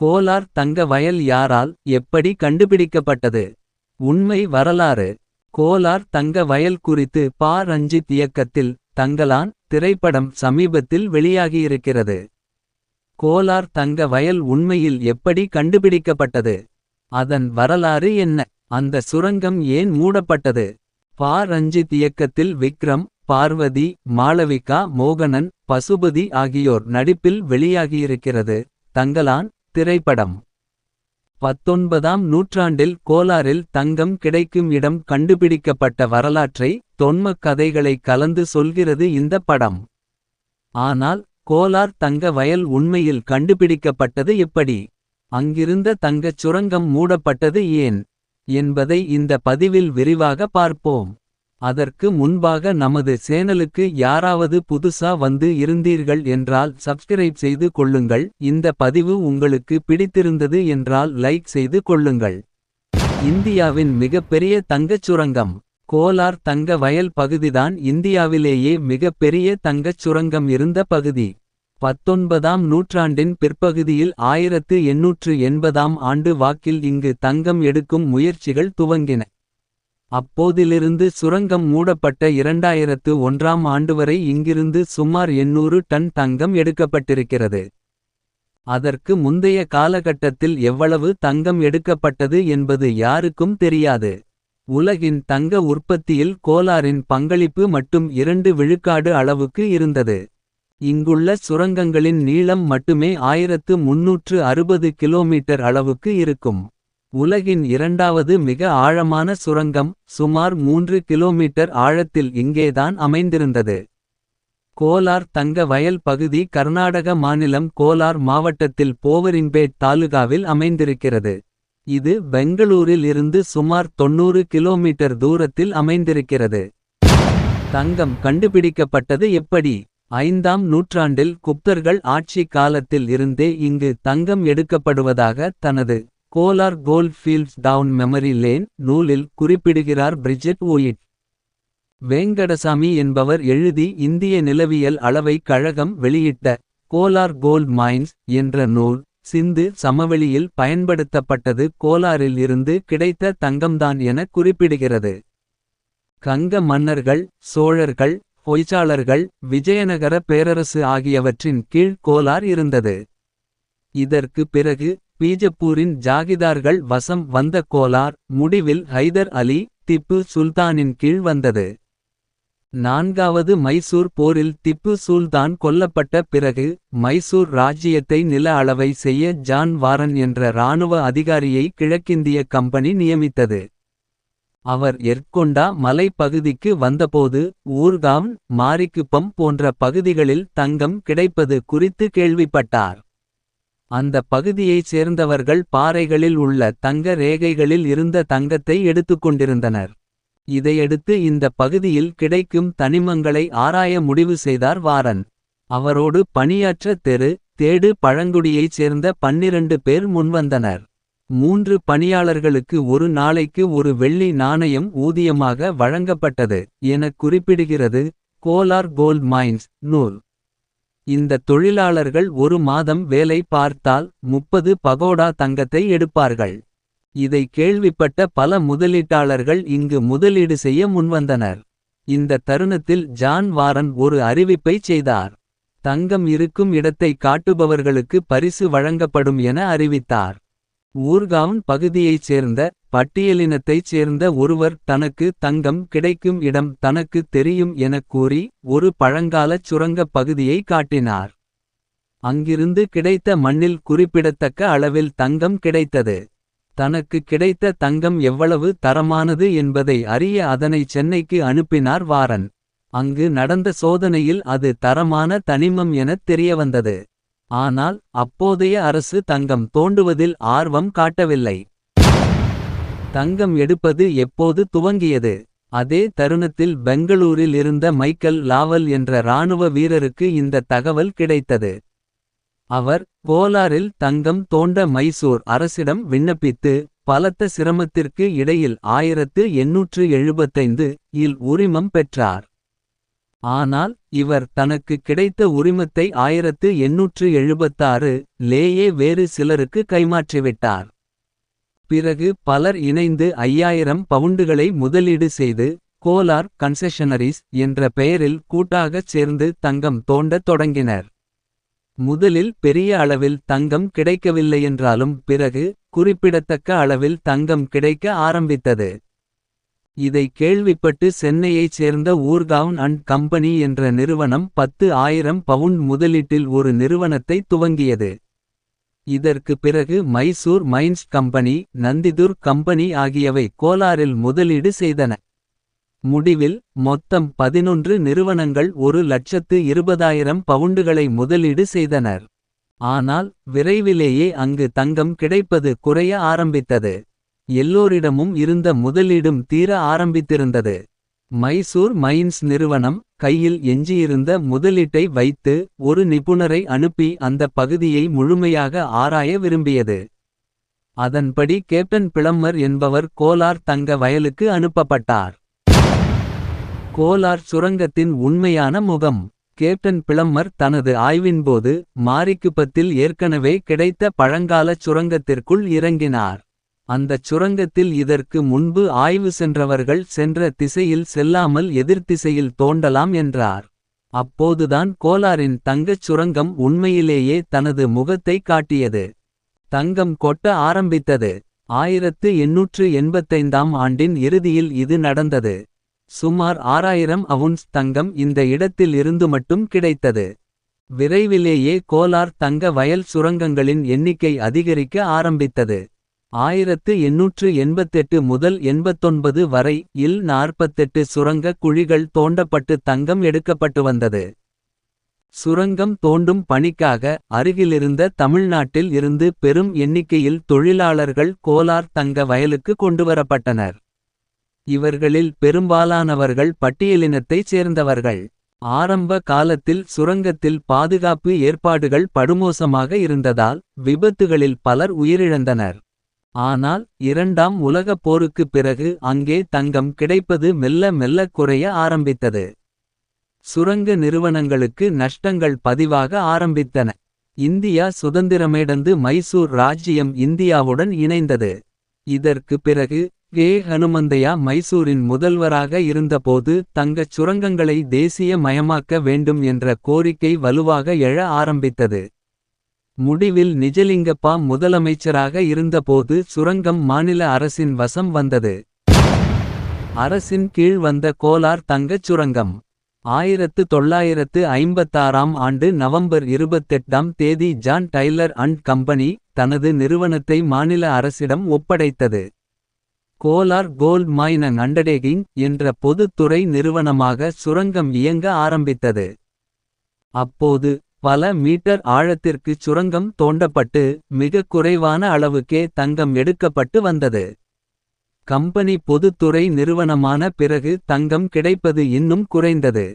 கோலார் தங்க வயல் யாரால் எப்படி கண்டுபிடிக்கப்பட்டது? உண்மை வரலாறு. கோலார் தங்க வயல் குறித்து பா. ரஞ்சித் இயக்கத்தில் தங்கலான் திரைப்படம் சமீபத்தில் வெளியாகியிருக்கிறது. கோலார் தங்க வயல் உண்மையில் எப்படி கண்டுபிடிக்கப்பட்டது? அதன் வரலாறு என்ன? அந்த சுரங்கம் ஏன் மூடப்பட்டது? பா. ரஞ்சித் இயக்கத்தில் விக்ரம் பார்வதி மாளவிகா மோகனன் பசுபதி ஆகியோர் நடிப்பில் வெளியாகியிருக்கிறது. தங்கலான் திரைப்படம். பத்தொன்பதாம் நூற்றாண்டில் கோலாரில் தங்கம் கிடைக்கும் இடம் கண்டுபிடிக்கப்பட்ட வரலாற்றை தொன்மக் கதைகளை கலந்து சொல்கிறது இந்த படம். ஆனால் கோலார் தங்க வயல் உண்மையில் கண்டுபிடிக்கப்பட்டது எப்படி? அங்கிருந்த தங்கச் சுரங்கம் மூடப்பட்டது ஏன்? என்பதை இந்த பதிவில் விரிவாக பார்ப்போம். அதற்கு முன்பாக நமது சேனலுக்கு யாராவது புதுசா வந்து இருந்தீர்கள் என்றால் சப்ஸ்கிரைப் செய்து கொள்ளுங்கள். இந்த பதிவு உங்களுக்கு பிடித்திருந்தது என்றால் லைக் செய்து கொள்ளுங்கள். இந்தியாவின் மிகப்பெரிய தங்கச் சுரங்கம் கோலார் தங்க வயல் பகுதிதான் இந்தியாவிலேயே மிகப்பெரிய தங்கச் சுரங்கம் இருந்த பகுதி. பத்தொன்பதாம் நூற்றாண்டின் பிற்பகுதியில் ஆயிரத்து எண்ணூற்று எண்பதாம் ஆண்டு வாக்கில் இங்கு தங்கம் எடுக்கும் முயற்சிகள் துவங்கின. அப்போதிலிருந்து சுரங்கம் மூடப்பட்ட இரண்டாயிரத்து ஒன்றாம் ஆண்டு வரை இங்கிருந்து சுமார் எண்ணூறு டன் தங்கம் எடுக்கப்பட்டிருக்கிறது. அதற்கு முந்தைய காலகட்டத்தில் எவ்வளவு தங்கம் எடுக்கப்பட்டது என்பது யாருக்கும் தெரியாது. உலகின் தங்க உற்பத்தியில் கோலாரின் பங்களிப்பு மட்டும் இரண்டு விழுக்காடு அளவுக்கு இருந்தது. இங்குள்ள சுரங்கங்களின் நீளம் மட்டுமே ஆயிரத்து முன்னூற்று அறுபது கிலோமீட்டர் அளவுக்கு இருக்கும். உலகின் இரண்டாவது மிக ஆழமான சுரங்கம் சுமார் மூன்று கிலோமீட்டர் ஆழத்தில் இங்கேதான் அமைந்திருந்தது. கோலார் தங்க வயல் பகுதி கர்நாடக மாநிலம் கோலார் மாவட்டத்தில் போவரின்பேட் தாலுகாவில் அமைந்திருக்கிறது. இது பெங்களூரில் இருந்து சுமார் தொண்ணூறு கிலோமீட்டர் தூரத்தில் அமைந்திருக்கிறது. தங்கம் கண்டுபிடிக்கப்பட்டது எப்படி? ஐந்தாம் நூற்றாண்டில் குப்தர்கள் ஆட்சி காலத்தில் இருந்தே இங்கு தங்கம் எடுக்கப்படுவதாக தனது Kolar gold fields down memory lane நூலில் குறிப்பிடுகிறார் பிரிஜெட் ஓயிட். வேங்கடசாமி என்பவர் எழுதி இந்திய நிலவியல் அளவை கழகம் வெளியிட்ட கோலார் கோல்ட் மைன்ஸ் என்ற நூல் சிந்து சமவெளியில் பயன்படுத்தப்பட்டது கோலாரில் இருந்து கிடைத்த தங்கம்தான் என குறிப்பிடுகிறது. கங்க மன்னர்கள் சோழர்கள் பொய்ச்சாளர்கள் விஜயநகர பேரரசு ஆகியவற்றின் கீழ் கோலார் இருந்தது. இதற்கு பிறகு பீஜப்பூரின் ஜாகிதார்கள் வசம் வந்த கோலார் முடிவில் ஹைதர் அலி திப்பு சுல்தானின் கீழ் வந்தது. நான்காவது மைசூர் போரில் திப்பு சுல்தான் கொல்லப்பட்ட பிறகு மைசூர் ராஜ்ஜியத்தை நில அளவை செய்ய ஜான் வாரன் என்ற இராணுவ அதிகாரியை கிழக்கிந்திய கம்பெனி நியமித்தது. அவர் எர்கொண்டா மலைப்பகுதிக்கு வந்தபோது ஊர்காவ் மாரிக்குப்பம் போன்ற பகுதிகளில் தங்கம் கிடைப்பது குறித்து கேள்விப்பட்டார். அந்த பகுதியைச் சேர்ந்தவர்கள் பாறைகளில் உள்ள தங்க ரேகைகளில் இருந்த தங்கத்தை எடுத்துக்கொண்டிருந்தனர் இதையடுத்து இந்த பகுதியில் கிடைக்கும் தனிமங்களை ஆராய முடிவு செய்தார் வாரன். அவரோடு பணியாற்ற தெரு தேடு பழங்குடியைச் சேர்ந்த பன்னிரண்டு பேர் முன்வந்தனர். மூன்று பணியாளர்களுக்கு ஒரு நாளைக்கு ஒரு வெள்ளி நாணயம் ஊதியமாக வழங்கப்பட்டது என குறிப்பிடுகிறது கோலார் கோல்ட் மைன்ஸ் நூல். இந்த தொழிலாளர்கள் ஒரு மாதம் வேலை பார்த்தால் முப்பது பகோடா தங்கத்தை எடுப்பார்கள். இதை கேள்விப்பட்ட பல முதலீட்டாளர்கள் இங்கு முதலீடு செய்ய முன்வந்தனர். இந்த தருணத்தில் ஜான் வாரன் ஒரு அறிவிப்பை செய்தார். தங்கம் இருக்கும் இடத்தை காட்டுபவர்களுக்கு பரிசு வழங்கப்படும் என அறிவித்தார். ஊர்காவன் பகுதியைச் சேர்ந்த பட்டியலினத்தைச் சேர்ந்த ஒருவர் தனக்கு தங்கம் கிடைக்கும் இடம் தனக்கு தெரியும் எனக் கூறி ஒரு பழங்காலச் சுரங்கப் பகுதியை காட்டினார். அங்கிருந்து கிடைத்த மண்ணில் குறிப்பிடத்தக்க அளவில் தங்கம் கிடைத்தது. தனக்கு கிடைத்த தங்கம் எவ்வளவு தரமானது என்பதை அறிய அதனை சென்னைக்கு அனுப்பினார் வாரன். அங்கு நடந்த சோதனையில் அது தரமான தனிமம் எனத் தெரியவந்தது. ஆனால் அப்போதைய அரசு தங்கம் தோண்டுவதில் ஆர்வம் காட்டவில்லை. தங்கம் எடுப்பது எப்போது துவங்கியது? அதே தருணத்தில் பெங்களூரில் இருந்த மைக்கேல் லாவல் என்ற இராணுவ வீரருக்கு இந்த தகவல் கிடைத்தது. அவர் கோலாரில் தங்கம் தோண்ட மைசூர் அரசிடம் விண்ணப்பித்து பலத்த சிரமத்திற்கு இடையில் ஆயிரத்து எண்ணூற்று எழுபத்தைந்து இல் உரிமம் பெற்றார். ஆனால் இவர் தனக்கு கிடைத்த உரிமத்தை ஆயிரத்து எண்ணூற்று எழுபத்தாறு லேயே வேறு சிலருக்கு கைமாற்றிவிட்டார். பிறகு பலர் இணைந்து ஐயாயிரம் பவுண்டுகளை முதலீடு செய்து கோலார் கன்செஷனரிஸ் என்ற பெயரில் கூட்டாகச் சேர்ந்து தங்கம் தோண்டத் தொடங்கினர். முதலில் பெரிய அளவில் தங்கம் கிடைக்கவில்லையென்றாலும் பிறகு குறிப்பிடத்தக்க அளவில் தங்கம் கிடைக்க ஆரம்பித்தது. இதை கேள்விப்பட்டு சென்னையைச் சேர்ந்த ஊர்காவன் அண்ட் கம்பெனி என்ற நிறுவனம் பத்து ஆயிரம் பவுண்ட் முதலீட்டில் ஒரு நிறுவனத்தை துவங்கியது. இதற்கு பிறகு Mysore mines company Nandidurg company ஆகியவை கோலாரில் முதலீடு செய்தன. முடிவில் மொத்தம் பதினொன்று நிறுவனங்கள் ஒரு லட்சத்து இருபதாயிரம் பவுண்டுகளை முதலீடு செய்தனர். ஆனால் விரைவிலேயே அங்கு தங்கம் கிடைப்பது குறைய ஆரம்பித்தது. எல்லோரிடமும் இருந்த முதலீடும் தீர ஆரம்பித்திருந்தது. மைசூர் மைன்ஸ் நிறுவனம் கையில் எஞ்சியிருந்த முதலீட்டை வைத்து ஒரு நிபுணரை அனுப்பி அந்த பகுதியை முழுமையாக ஆராய விரும்பியது. அதன்படி கேப்டன் பிளம்மர் என்பவர் கோலார் தங்க வயலுக்கு அனுப்பப்பட்டார். கோலார் சுரங்கத்தின் உண்மையான முகம். கேப்டன் பிளம்மர் தனது ஆய்வின்போது மாரிக்குப்பத்தில் ஏற்கனவே கிடைத்த பழங்காலச் சுரங்கத்திற்குள் இறங்கினார். அந்தச் சுரங்கத்தில் இதற்கு முன்பு ஆய்வு சென்றவர்கள் சென்ற திசையில் செல்லாமல் எதிர்த்திசையில் தோண்டலாம் என்றார். அப்போதுதான் கோலாரின் தங்கச் சுரங்கம் உண்மையிலேயே தனது முகத்தை காட்டியது. தங்கம் கொட்ட ஆரம்பித்தது. ஆயிரத்து எண்ணூற்று எண்பத்தைந்தாம் ஆண்டின் இறுதியில் இது நடந்தது. சுமார் ஆறாயிரம் அவுன்ஸ் தங்கம் இந்த இடத்தில் இருந்து மட்டும் கிடைத்தது. விரைவிலேயே கோலார் தங்க வயல் சுரங்கங்களின் எண்ணிக்கை அதிகரிக்க ஆரம்பித்தது. ஆயிரத்து எண்ணூற்று எண்பத்தெட்டு முதல் எண்பத்தொன்பது வரை இல் நாற்பத்தெட்டு சுரங்க குழிகள் தோண்டப்பட்டு தங்கம் எடுக்கப்பட்டு வந்தது. சுரங்கம் தோண்டும் பணிக்காக அருகிலிருந்த தமிழ்நாட்டில் இருந்து பெரும் எண்ணிக்கையில் தொழிலாளர்கள் கோலார் தங்க வயலுக்கு கொண்டுவரப்பட்டனர். இவர்களில் பெரும்பாலானவர்கள் பட்டியலினத்தைச் சேர்ந்தவர்கள். ஆரம்ப காலத்தில் சுரங்கத்தில் பாதுகாப்பு ஏற்பாடுகள் படுமோசமாக இருந்ததால் விபத்துகளில் பலர் உயிரிழந்தனர். ஆனால் இரண்டாம் உலகப் போருக்குப் பிறகு அங்கே தங்கம் கிடைப்பது மெல்ல மெல்ல குறைய ஆரம்பித்தது. சுரங்க நிறுவனங்களுக்கு நஷ்டங்கள் பதிவாக ஆரம்பித்தன. இந்தியா சுதந்திரமேடந்து மைசூர் ராஜ்ஜியம் இந்தியாவுடன் இணைந்தது. இதற்கு பிறகு கே. ஹனுமந்தையா மைசூரின் முதல்வராக இருந்தபோது தங்கச் சுரங்கங்களை தேசிய மயமாக்க வேண்டும் என்ற கோரிக்கை வலுவாக எழ ஆரம்பித்தது. முடிவில் நிஜலிங்கப்பா முதலமைச்சராக இருந்தபோது சுரங்கம் மாநில அரசின் வசம் வந்தது. அரசின் கீழ் வந்த கோலார் தங்கச் சுரங்கம். ஆயிரத்து தொள்ளாயிரத்து ஐம்பத்தாறாம் ஆண்டு நவம்பர் இருபத்தெட்டாம் தேதி ஜான் டைலர் அண்ட் கம்பெனி தனது நிறுவனத்தை மாநில அரசிடம் ஒப்படைத்தது. கோலார் கோல்ட் மைன் அண்டர்டேகிங் என்ற பொதுத்துறை நிறுவனமாக சுரங்கம் இயங்க ஆரம்பித்தது. அப்போது பல மீட்டர் ஆழத்திற்கு சுரங்கம் தோண்டப்பட்டு மிகக் குறைவான அளவுக்கே தங்கம் எடுக்கப்பட்டு வந்தது. கம்பெனி பொதுத்துறை நிறுவனமான பிறகு தங்கம் கிடைப்பது இன்னும் குறைந்தது.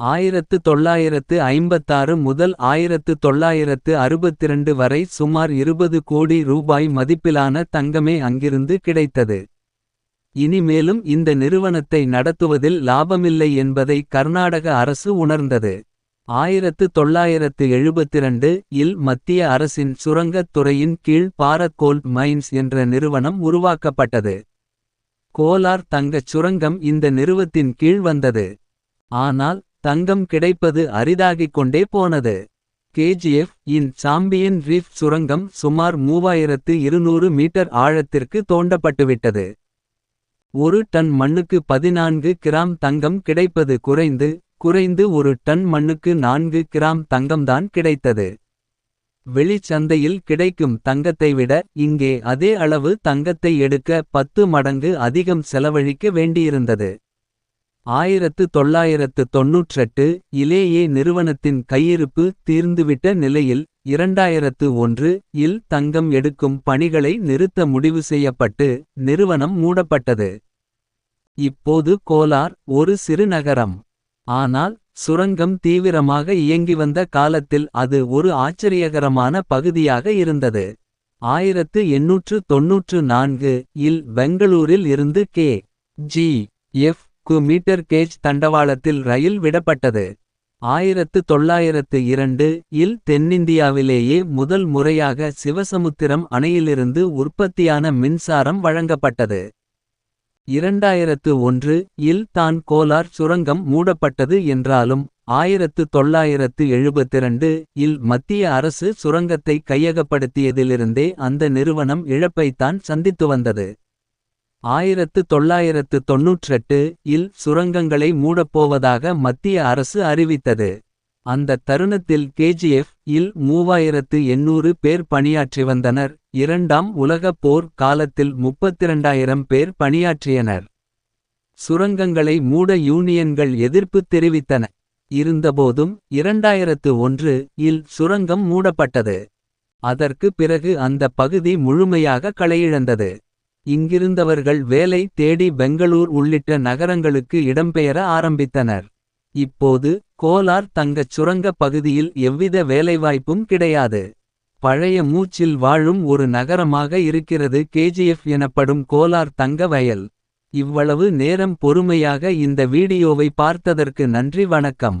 ஆயிரத்து தொள்ளாயிரத்து ஐம்பத்தாறு முதல் ஆயிரத்து தொள்ளாயிரத்து அறுபத்திரண்டு வரை சுமார் இருபது கோடி ரூபாய் மதிப்பிலான தங்கமே அங்கிருந்து கிடைத்தது. இனிமேலும் இந்த நிறுவனத்தை நடத்துவதில் லாபமில்லை என்பதை கர்நாடக அரசு உணர்ந்தது. ஆயிரத்து தொள்ளாயிரத்து எழுபத்திரண்டு இல் மத்திய அரசின் சுரங்கத் துறையின் கீழ் பாரத் கோல்ட் மைன்ஸ் என்ற நிறுவனம் உருவாக்கப்பட்டது. கோலார் தங்கச் சுரங்கம் இந்த நிறுவத்தின் கீழ் வந்தது. ஆனால் தங்கம் கிடைப்பது அரிதாகிக் கொண்டே போனது. கேஜிஎஃப் இன் சாம்பியன் ரீஃப் சுரங்கம் சுமார் மூவாயிரத்து இருநூறு மீட்டர் ஆழத்திற்கு தோண்டப்பட்டுவிட்டது. ஒரு டன் மண்ணுக்கு பதினான்கு கிராம் தங்கம் கிடைப்பது குறைந்து குறைந்து ஒரு டன் மண்ணுக்கு நான்கு கிராம் தங்கம்தான் கிடைத்தது. வெளிச்சந்தையில் கிடைக்கும் தங்கத்தை விட இங்கே அதே அளவு தங்கத்தை எடுக்க பத்து மடங்கு அதிகம் செலவழிக்க வேண்டியிருந்தது. ஆயிரத்து தொள்ளாயிரத்து தொன்னூற்றெட்டு இலேயே நிறுவனத்தின் கையிருப்பு தீர்ந்துவிட்ட நிலையில் இரண்டாயிரத்து ஒன்று இல் தங்கம் எடுக்கும் பணிகளை நிறுத்த முடிவு செய்யப்பட்டு நிறுவனம் மூடப்பட்டது. இப்போது கோலார் ஒரு சிறு நகரம் ஆனால் சுரங்கம் தீவிரமாக இயங்கி வந்த காலத்தில் அது ஒரு ஆச்சரியகரமான பகுதியாக இருந்தது ஆயிரத்து எண்ணூற்று தொன்னூற்று நான்கு இல் பெங்களூரில் இருந்து கே ஜி எஃப் கு மீட்டர் கேஜ் தண்டவாளத்தில் ரயில் விடப்பட்டது. ஆயிரத்து தொள்ளாயிரத்து இரண்டு இல் தென்னிந்தியாவிலேயே முதல் முறையாக சிவசமுத்திரம் அணையிலிருந்து உற்பத்தியான மின்சாரம் வழங்கப்பட்டது. இரண்டாயிரத்து ஒன்று இல் தான் கோலார் சுரங்கம் மூடப்பட்டது என்றாலும். ஆயிரத்து தொள்ளாயிரத்து எழுபத்திரண்டு இல் மத்திய அரசு சுரங்கத்தை கையகப்படுத்தியதிலிருந்தே அந்த நிறுவனம் இழப்பைத்தான் சந்தித்து வந்தது. ஆயிரத்து தொள்ளாயிரத்து தொன்னூற்றெட்டு இல் சுரங்கங்களை மூடப்போவதாக மத்திய அரசு அறிவித்தது. அந்த தருணத்தில் கேஜிஎஃப் இல் மூவாயிரத்து எண்ணூறு பேர் பணியாற்றி வந்தனர். இரண்டாம் உலகப் போர் காலத்தில் முப்பத்திரண்டாயிரம் பேர் பணியாற்றியனர். சுரங்கங்களை மூட யூனியன்கள் எதிர்ப்பு தெரிவித்தன. இருந்தபோதும் இரண்டாயிரத்து ஒன்று இல் சுரங்கம் மூடப்பட்டது. அதற்கு பிறகு அந்த பகுதி முழுமையாக களையிழந்தது. இங்கிருந்தவர்கள் வேலை தேடி பெங்களூர் உள்ளிட்ட நகரங்களுக்கு இடம்பெயர ஆரம்பித்தனர். இப்போது கோலார் தங்கச் சுரங்க பகுதியில் எவ்வித வேலைவாய்ப்பும் கிடையாது. பழைய மூச்சில் வாழும் ஒரு நகரமாக இருக்கிறது கேஜிஎஃப் எனப்படும் கோலார் தங்க வயல். இவ்வளவு நேரம் பொறுமையாக இந்த வீடியோவை பார்த்ததற்கு நன்றி வணக்கம்.